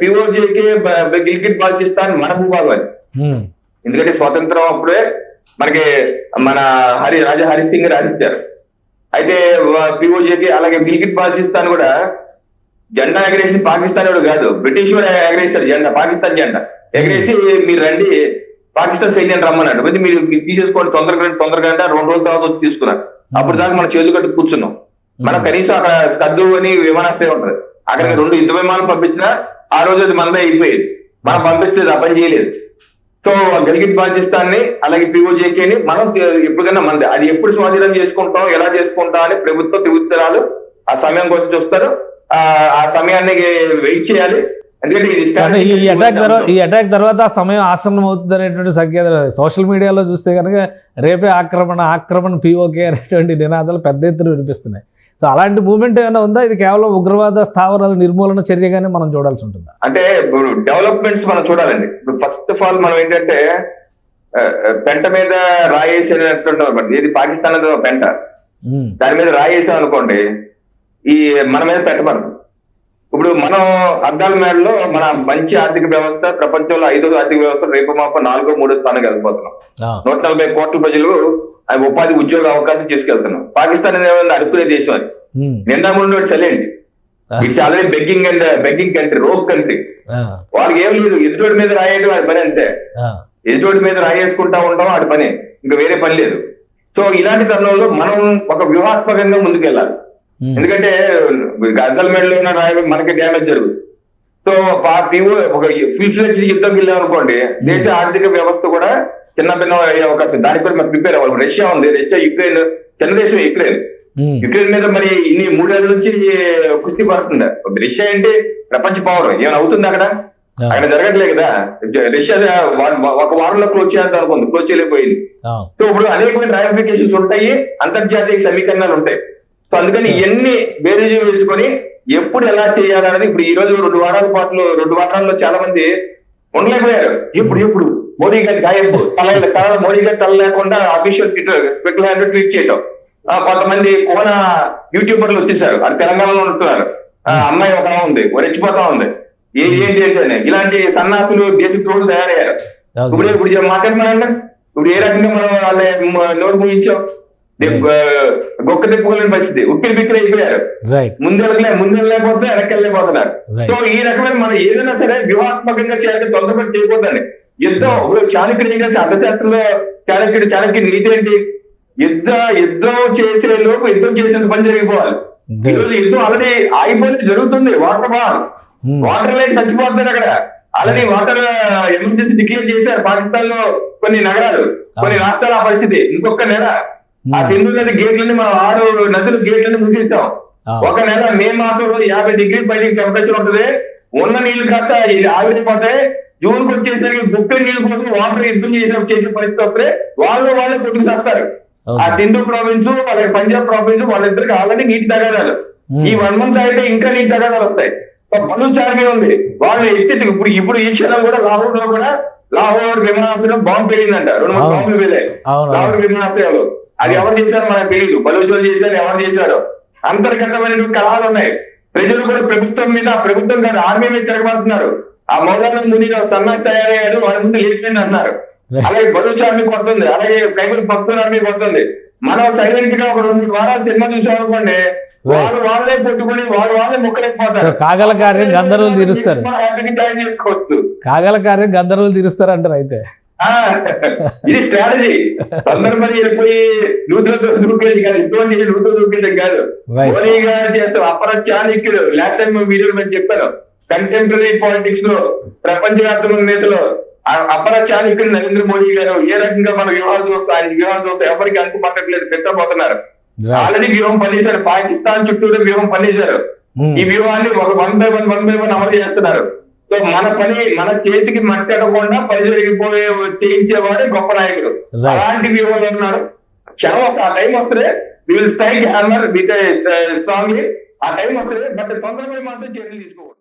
పిఓజేకి గిల్గిట్ బాల్చిస్తాన్ మన భూభాగం అది. ఎందుకంటే స్వాతంత్రం అప్పుడే మనకి మన హరి రాజా హరి సింగ్ రాసిచ్చారు. అయితే పిఓజేకి అలాగే గిల్గిట్ బాల్చిస్తాన్ కూడా జెండా ఎగరేసి పాకిస్తాన్ వాడు కాదు. బ్రిటిష్ వాడు ఎగరేశారు జెండా పాకిస్తాన్ జెండా. ఎగరేసి మీరు రండి పాకిస్తాన్ సైన్యం రమ్మన్నాడు. అయితే మీరు తీసేసుకోండి తొందరగా తొందరగా అంటే రెండు రోజుల తర్వాత వచ్చి తీసుకున్నారు. అప్పుడు దాకా మనం చేతులు కట్టు కూర్చున్నాం. మనం కనీసం అక్కడ కద్దు అని విమానాశ్రయం ఉంటది. అక్కడికి రెండు యుద్ధ విమానం పంపించినా ఆ రోజు అది మనదే అయిపోయేది. మనం పంపించలేదు ఆ పని చేయలేదు. సో గలిగిట్ బాల్చిస్తాన్ని అలాగే పిఓజేకే ని మనం ఎప్పటికైనా మనది అది ఎప్పుడు స్వాధీనం చేసుకుంటాం ఎలా చేసుకుంటాం అని ప్రభుత్వ త్రివృత్తరాలు ఆ సమయం కోసం చూస్తారు. ఆ ఆ సమయాన్ని వెయిట్ చేయాలి. అంటే ఈ అటాక్ తర్వాత. ఈ అటాక్ తర్వాత ఆ సమయం ఆసన్నం అవుతుంది అనేటువంటి సంకేతాలు సోషల్ మీడియాలో చూస్తే కనుక రేపే ఆక్రమణ ఆక్రమణ పిఓకే అనేటువంటి నినాదాలు పెద్ద ఎత్తున వినిపిస్తున్నాయి. సో అలాంటి మూమెంట్ ఏమైనా ఉందా? ఇది కేవలం ఉగ్రవాద స్థావరాల నిర్మూలన చర్యగానే మనం చూడాల్సి ఉంటుందా? అంటే ఇప్పుడు డెవలప్మెంట్స్ మనం చూడాలండి. ఇప్పుడు ఫస్ట్ ఆఫ్ ఆల్ మనం ఏంటంటే పెంట మీద రాయేసినట్టు ఇది పాకిస్తాన్ అనేది ఒక పెంట. దాని మీద రాయేసాం అనుకోండి ఈ మన మీద పెట్టబడదు ఇప్పుడు మనం అద్దాల మేడలో మన మంచి ఆర్థిక వ్యవస్థ ప్రపంచంలో ఐదో ఆర్థిక వ్యవస్థ రేపు మాప నాలుగో మూడో స్థానం వెళ్ళిపోతున్నాం. నూట నలభై కోట్ల ప్రజలు ఆ ఉపాధి ఉద్యోగ అవకాశం తీసుకెళ్తున్నాం పాకిస్తాన్ అనేది అడుక్కునే దేశం అది. నిండా ముందు చలేండి it's already begging and begging country rope country వాళ్ళకి ఏం లేదు. ఎదుటి మీద రాయడం అది పని అంతే. ఆ, ఎదుటి మీద రాయేసుకుంటా ఉంటాం అది పని. ఇంకా వేరే పని లేదు. సో ఇలాంటి తరుణంలో మనం ఒక వ్యూహాత్మకంగా ముందుకెళ్ళాలి. ఎందుకంటే గద్దల మెడలో ఉన్న రాయ మనకి డ్యామేజ్ జరుగుతుంది. సో పార్టీ ఒక ఫుల్ ఫ్లెజ్ యుద్ధం వెళ్ళాం అనుకోండి దేశ ఆర్థిక వ్యవస్థ కూడా చిన్న భిన్న అయ్యే అవకాశం. దానికి కూడా మనం ప్రిపేర్ అవ్వాలి. రష్యా ఉంది రష్యా యుక్రెయిన్ చిన్న దేశం యుక్రెయిన్. యుక్రెయిన్ మీద మరి ఇన్ని మూడేళ్ళ నుంచి కుస్తీ పడుతుంది రష్యా అంటే ప్రపంచ పవర్ ఏమైనా అవుతుంది అక్కడ? అక్కడ జరగట్లేదు కదా. రష్యా ఒక వారంలో క్లోజ్ చేద్దాం అనుకుంది క్లోజ్ చేయలేకపోయింది. సో ఇప్పుడు అనేకమైన రామిఫికేషన్స్ ఉంటాయి. అంతర్జాతీయ సమీకరణాలు ఉంటాయి. సో అందుకని ఇవన్నీ బేరీజు వేసుకొని ఎప్పుడు ఎలా చేయాలనేది ఇప్పుడు ఈ రోజు రెండు వారాల పాటు రెండు వారాల్లో చాలా మంది ఉండలేకపోయారు. ఎప్పుడు ఎప్పుడు? మోడీ గారి గాయపు తల తల మోడీ గారి తల లేకుండా అఫీషియల్ ట్విట్టర్ హ్యాండ్ ట్వీట్ చేయటం. ఆ, కొంతమంది కోన యూట్యూబర్లు వచ్చేసారు. అది తెలంగాణలో ఉంటున్నారు. ఆ, అమ్మాయి ఒక ఉంది. ఓ రెచ్చిపోతా ఉంది. ఏ ఏంటి అని. ఇలాంటి సన్నాసులు దేశ ద్రోహులు తయారయ్యారు. ఇప్పుడు ఇప్పుడు మాట్లాడమనండి ఇప్పుడు ఏ రకంగా మనం వాళ్ళ నోరు ముగించాం గొక్క తిప్పుకోలేని పరిస్థితి. ఉక్కిరి బిక్కిరి అయిపోయారు. ముందెళ్ళలే ముందెళ్ళలేకపోతే వెనకెళ్ళలేకపోతున్నారు Right. సో ఈ రకమైన మనం ఏదైనా సరే వ్యూహాత్మకంగా చేయాలి తొందరపడి చేయకూడదండి. యుద్ధం. ఇప్పుడు చాణక్యుడు ఏం చేసి అర్థశాస్త్రంలో చాణక్యుడు చాణక్యుడి నీతి ఏంటి? యుద్ధ యుద్ధం చేసే లోపు యుద్ధం చేసేంత పని జరిగిపోవాలి. Okay. ఈ రోజు యుద్ధం ఆల్రెడీ ఆగిపోయింది జరుగుతుంది. Water ball. వాటర్ లైన్ చచ్చిపోతున్నారు అక్కడ. ఆల్రెడీ వాటర్ ఎమర్జెన్సీ డిక్లేర్ చేశారు పాకిస్తాన్లో కొన్ని నగరాలు కొన్ని రాష్ట్రాల ఆ పరిస్థితి. ఇంకొక నెల. ఆ Hmm. సింధు నది గేట్లని మనం ఆరు నదులు గేట్లని మూసేస్తాం Ah. ఒక నెల మే మాసంలో యాభై డిగ్రీ పైన టెంపరేచర్ ఉంటుంది ఉన్న నీళ్ళు కాస్త ఇది ఆవిరైపోతే జూన్కి వచ్చేసరికి గుప్పె నీళ్ళ కోసం వాటర్ యుద్ధం చేసే చేసే పరిస్థితి వస్తే వాళ్ళు వాళ్ళే కొట్టుకు చేస్తారు. ఆ సింధు ప్రావిన్స్ అలాగే పంజాబ్ ప్రావిన్స్ వాళ్ళిద్దరికి ఆల్రెడీ నీటి తగాదాలు. ఈ వన్ మంత్ అయితే ఇంకా నీటి తగాదాలు వస్తాయి. బలు చార్మీ ఉంది. వాళ్ళు ఎత్తి ఇప్పుడు ఇప్పుడు ఈ క్షణం కూడా లాహోర్లో కూడా లాహోర్ విమానాశ్రయం బాంబు పెరిగిందంట రెండు మూడు అవును. బాంబులు వెళ్ళాయి. లాహోర్ విమానాశ్రయాలు. అది ఎవరు చేశారో మనకు తెలియదు బలూచోలు చేశారు ఎవరు చేశారో. అంతర్గతమైనటువంటి కళాలు ఉన్నాయి. ప్రజలు కూడా ప్రభుత్వం మీద ప్రభుత్వం కాదు ఆర్మీ మీద తిరగబడుతున్నారు. ఆ మౌలానా ముని సన్నాసి తయారయ్యాడు వాళ్ళ ముందు లేచిపోయింది అంటున్నారు. అలాగే బలూచ్ ఆర్మీ కొడుతుంది అలాగే భక్తుల ఆర్మీ కొడుతుంది. మనం సైలెంట్గా ఒక రెండు వారాలు సినిమా చూసాం అనుకోండి వాళ్ళు వాళ్ళే కొట్టుకుని వాళ్ళు వాళ్ళే ముక్కలేకపోతారు. కాగల కార్యం గంధర్వులు తీరుస్తారు. కాగల కార్యం గంధర్వులు తీరుస్తారు అంటారు అయితే. ఆ, ఇది స్ట్రాటజీ తొందరపడి వెళ్ళిపోయి నూతులతో దూకేది కాదు ఇటువంటి నూతులు దూకేది కాదు. మోడీ గారు చేస్తాం అపర చాణక్యుడు లాస్ట్ టైం వీడియోలు మేము చెప్పాను. కంటెంపరీ పాలిటిక్స్లో ప్రపంచవ్యాప్తమైన నేతలు అపర చాణక్యుడు నరేంద్ర మోడీ గారు ఏ రకంగా మన వ్యూహాలు చూస్తే ఆయన వ్యూహాలు చూస్తే ఎవరికి అంకు పట్టట్లేదు పెట్టబోతున్నారు. ఆల్రెడీ వ్యూహం పనిచేశారు పాకిస్తాన్ చుట్టూరు వ్యూహం పనిచేశారు Hmm. ఈ వ్యూహాన్ని ఒక one by one one by one అమలు చేస్తున్నారు. సో మన పని మన చేతికి మట్టకుండా పని జరిగిపోయే చేయించేవాడే గొప్ప నాయకుడు. అలాంటి వ్యూహంలో ఉన్నారు క్షణం ఒక ఆ టైం వస్తే will strike hammer with strongly ఆ టైం వస్తే బట్ తొందరగా మాత్రం చర్యలు తీసుకోకూడదు.